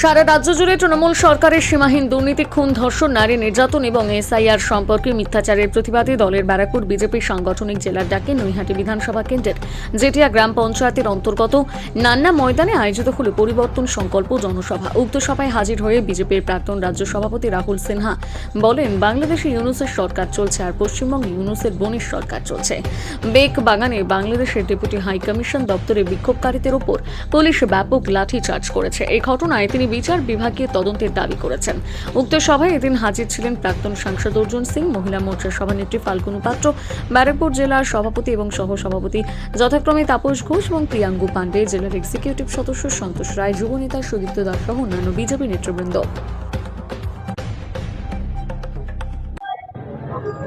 সারা রাজ্য জুড়ে তৃণমূল সরকারের সীমাহীন দুর্নীতি খুন, ধর্ষণ, নারী নির্যাতন এবং এসআইআর সম্পর্কে মিথ্যাচারের প্রতিবাদে দলের ব্যারাকপুর বিজেপি সাংগঠনিক জেলার ডাকে নৈহাটি বিধানসভা কেন্দ্রের জেটিয়া গ্রাম পঞ্চায়েতের অন্তর্গত নান্না ময়দানে আয়োজিত হল পরিবর্তন সংকল্প জনসভা। উক্ত সভায় হাজির হয়ে বিজেপির প্রাক্তন রাজ্য সভাপতি রাহুল সিনহা বলেন, বাংলাদেশে ইউনুসের সরকার চলছে আর পশ্চিমবঙ্গে ইউনুসের বনির সরকার চলছে। বেক বাগানে বাংলাদেশের ডেপুটি হাই কমিশন দপ্তরে বিক্ষোভকারীদের ওপর পুলিশ ব্যাপক লাঠিচার্জ করেছে। এই ঘটনায় তিনি বিচার বিভাগীয় তদন্তের দাবি করেছেন। উক্ত সভায় এদিন হাজির ছিলেন প্রাক্তন সাংসদ অর্জুন সিং, মহিলা মোর্চার সভানেত্রী ফাল্গুনু পাত্র, ব্যারাকপুর জেলার সভাপতি এবং সহ সভাপতি যথাক্রমে তাপস ঘোষ এবং প্রিয়াঙ্গু পাণ্ডে, জেলার এক্সিকিউটিভ সদস্য সন্তোষ রায়, যুব নেতা সুদীপ্ত দাস সহ অন্যান্য বিজেপি নেতৃবৃন্দ।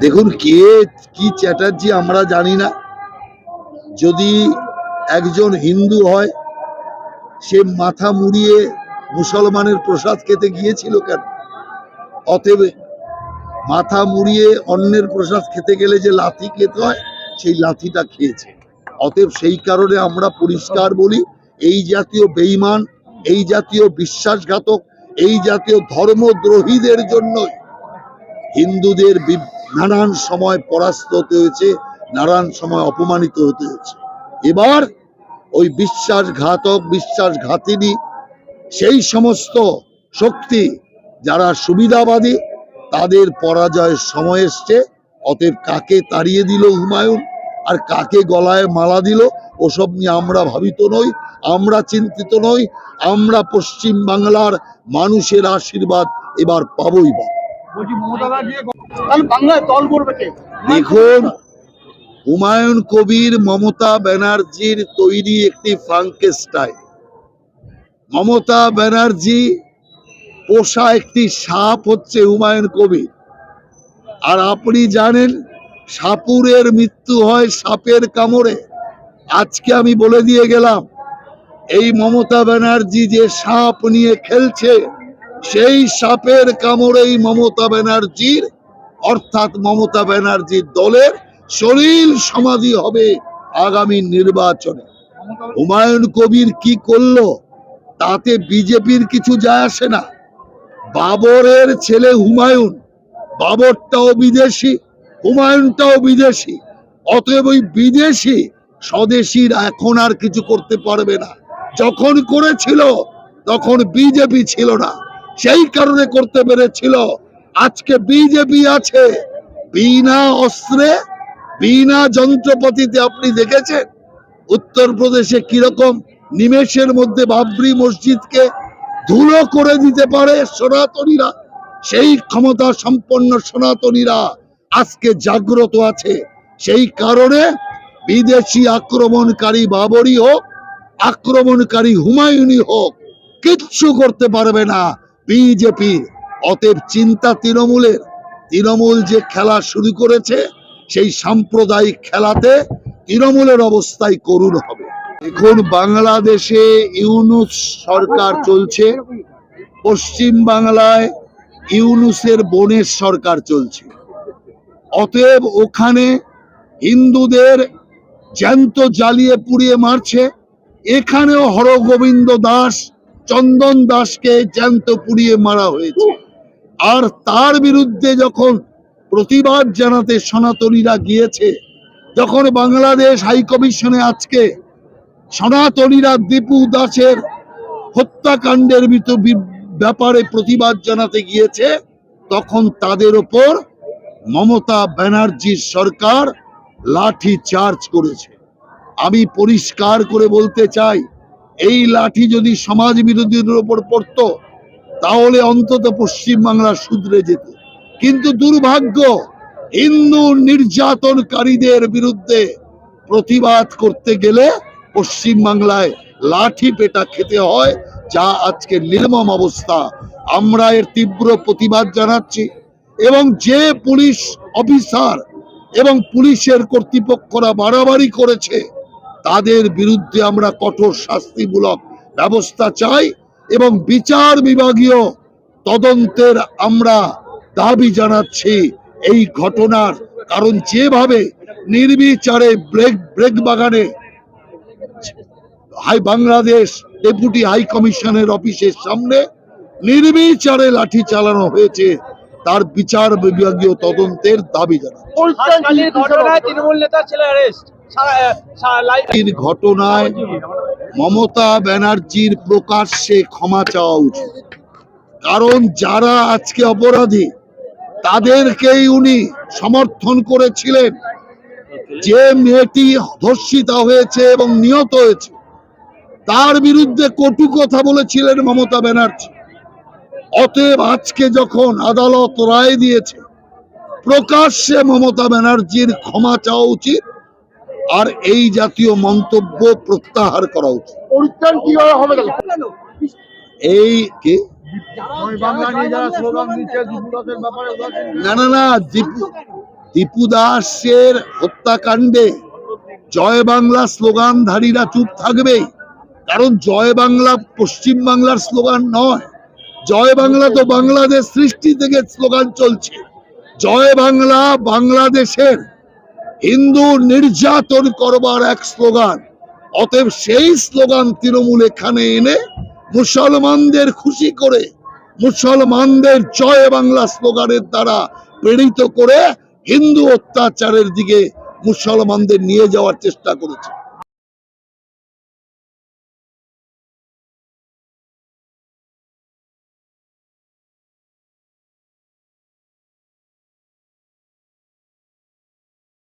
দেখুন, কে, কি চ্যাটার্জি আমরা জানি না। যদি একজন হিন্দু হয়, সে মাথা মুড়িয়ে মুসলমানের প্রসাদ খেতে গিয়েছিল কেন? অতএব মাথা মুড়িয়ে অন্যের প্রসাদ খেতে গেলে যে লাথি খেতে হয়, সেই লাথিটা খেয়েছে। অতএব সেই কারণে আমরা পরিষ্কার বলি, এই জাতীয় বেঈমান, এই জাতীয় বিশ্বাসঘাতক, এই জাতীয় ধর্মদ্রোহীদের জন্যই হিন্দুদের নানান সময় পরাস্ত হতে হয়েছে, নানান সময় অপমানিত হতে হয়েছে। এবার ওই বিশ্বাসঘাতক, বিশ্বাসঘাতিনী সেই সমস্ত শক্তি যারা সুবিধাবাদী তাদের পরাজয়ের সময় এসছে। অতএব কাকে তাড়িয়ে দিল হুমায়ুন? আর কাকে গলায় মালা দিল? ওসব নিয়ে আমরা ভাবিত নই আমরা চিন্তিত নই আমরা পশ্চিম বাংলার মানুষের আশীর্বাদ এবার পাবই কে দেখুন হুমায়ুন কবির মমতা ব্যানার্জির তৈরি একটি ফ্রাঙ্কেস্টাইন মমতা ব্যানার্জি পোষা একটি সাপ হচ্ছে হুমায়ুন কবির। আর আপনি জানেন, সাপুরের মৃত্যু হয় সাপের কামড়ে। আজকে আমি বলে দিয়ে গেলাম, এই মমতা ব্যানার্জি যে সাপ নিয়ে খেলছে, সেই সাপের কামড়েই মমতা ব্যানার্জির, অর্থাৎ মমতা ব্যানার্জির দলের শরীর সমাধি হবে আগামী নির্বাচনে। হুমায়ুন কবির কি করল? তাতে বিজেপির কিছু যায় আসে না। বাবরের ছেলে হুমায়ুন, বাবরটাও বিদেশি, হুমায়ুনটাও বিদেশি, অতএব ওই বিদেশি স্বদেশীর এখন আর কিছু করতে পারবে না। যখন করেছিল, তখন বিজেপি ছিল না। সেই কারণে করতে পেরেছিল। আজকে বিজেপি আছে। বিনা অস্ত্রে, বিনা যন্ত্রপাতিতে আপনি দেখেছেন? উত্তরপ্রদেশে কীরকম নিমেষের মধ্যে বাবরি মসজিদকে ধুলো করে দিতে পারে সনাতনীরা। সেই ক্ষমতা সম্পন্ন সনাতনীরা আজকে জাগ্রত আছে। সেই কারণে বিদেশি আক্রমণকারী বাবরি হোক, আক্রমণকারী হুমায়ুনি হোক, কিচ্ছু করতে পারবে না বিজেপির অতএব চিন্তা তৃণমূলের। তৃণমূল যে খেলা শুরু করেছে, সেই সাম্প্রদায়িক খেলাতে তৃণমূলের অবস্থায় করুণ হবে। এখন বাংলাদেশে ইউনুস সরকার চলছে, পশ্চিম বাংলায় ইউনুসের বনের সরকার চলছে। অতএব ওখানে হিন্দুদের জ্যান্ত জ্বালিয়ে পুড়িয়ে মারছে, এখানেও হরগোবিন্দ দাস, চন্দন দাসকে জ্যান্ত পুড়িয়ে মারা হয়েছে। আর তার বিরুদ্ধে যখন প্রতিবাদ জানাতে সনাতনীরা গিয়েছে, যখন বাংলাদেশ হাই কমিশনে আজকে সনাতনীরা দীপু দাসের হত্যাকাণ্ডের ব্যাপারে প্রতিবাদ জানাতে গিয়েছে, তখন তাদের ওপর মমতা ব্যানার্জির সরকার লাঠি চার্জ করেছে। আমি পরিষ্কার করে বলতে চাই, এই লাঠি যদি সমাজ বিরোধীদের ওপর পড়তো, তাহলে অন্তত পশ্চিম বাংলা শুধরে যেত। কিন্তু দুর্ভাগ্য, হিন্দু নির্যাতনকারীদের বিরুদ্ধে প্রতিবাদ করতে গেলে পশ্চিম বাংলায় লাঠি পেটা খেতে হয়, যা আজকে নির্মম অবস্থা। আমরা এর তীব্র প্রতিবাদ জানাচ্ছি এবং যে পুলিশ অফিসার এবং পুলিশের কর্তৃপক্ষরা বাড়াবাড়ি করেছে, তাদের বিরুদ্ধে আমরা কঠোর শাস্তিমূলক ব্যবস্থা চাই এবং বিচার বিভাগীয় তদন্তের আমরা দাবি জানাচ্ছি এই ঘটনার। কারণ যেভাবে নির্বিচারে ব্রেক ব্রেক বাগানে হাই বাংলাদেশ ডেপুটি হাই কমিশনের অফিসের সামনে নির্বিচারে লাঠি চালানো হয়েছে। তার বিচার বিভাগীয় তদন্তের দাবি জানায় ঘটনায় মমতা ব্যানার্জির প্রকাশ্যে ক্ষমা চাওয়া উচিত। কারণ যারা আজকে অপরাধী তাদেরকেই উনি সমর্থন করেছিলেন। যে মেয়েটি ধর্ষিতা হয়েছে এবং নিহত হয়েছে তার বিরুদ্ধে কটু কথা বলেছিলেন মমতা ব্যানার্জি। অতএব আজকে যখন আদালত রায় দিয়েছে প্রকাশ্যে মমতা ব্যানার্জির ক্ষমা চাওয়া উচিত আর এই জাতীয় মন্তব্য প্রত্যাহার করা উচিত। পরিত্রাণ কীভাবে হবে? এই কি? বাংলা নিয়ে যারা স্লোগান দিচ্ছে যুবরাজের ব্যাপারে না না না দীপু দীপু দাসের হত্যাকাণ্ডে জয় বাংলা স্লোগানধারীরা চুপ থাকবেই। কারণ জয় বাংলা পশ্চিম বাংলার স্লোগান নয়। জয় বাংলা তো বাংলাদেশ সৃষ্টি থেকে স্লোগান চলছে। জয় বাংলা বাংলাদেশের হিন্দু নির্যাতন করবার এক স্লোগান। অতএব সেই স্লোগান তৃণমূল এখানে এনে মুসলমানদের খুশি করে, মুসলমানদের জয় বাংলা স্লোগানের দ্বারা প্রেরিত করে হিন্দু অত্যাচারের দিকে মুসলমানদের নিয়ে যাওয়ার চেষ্টা করেছে।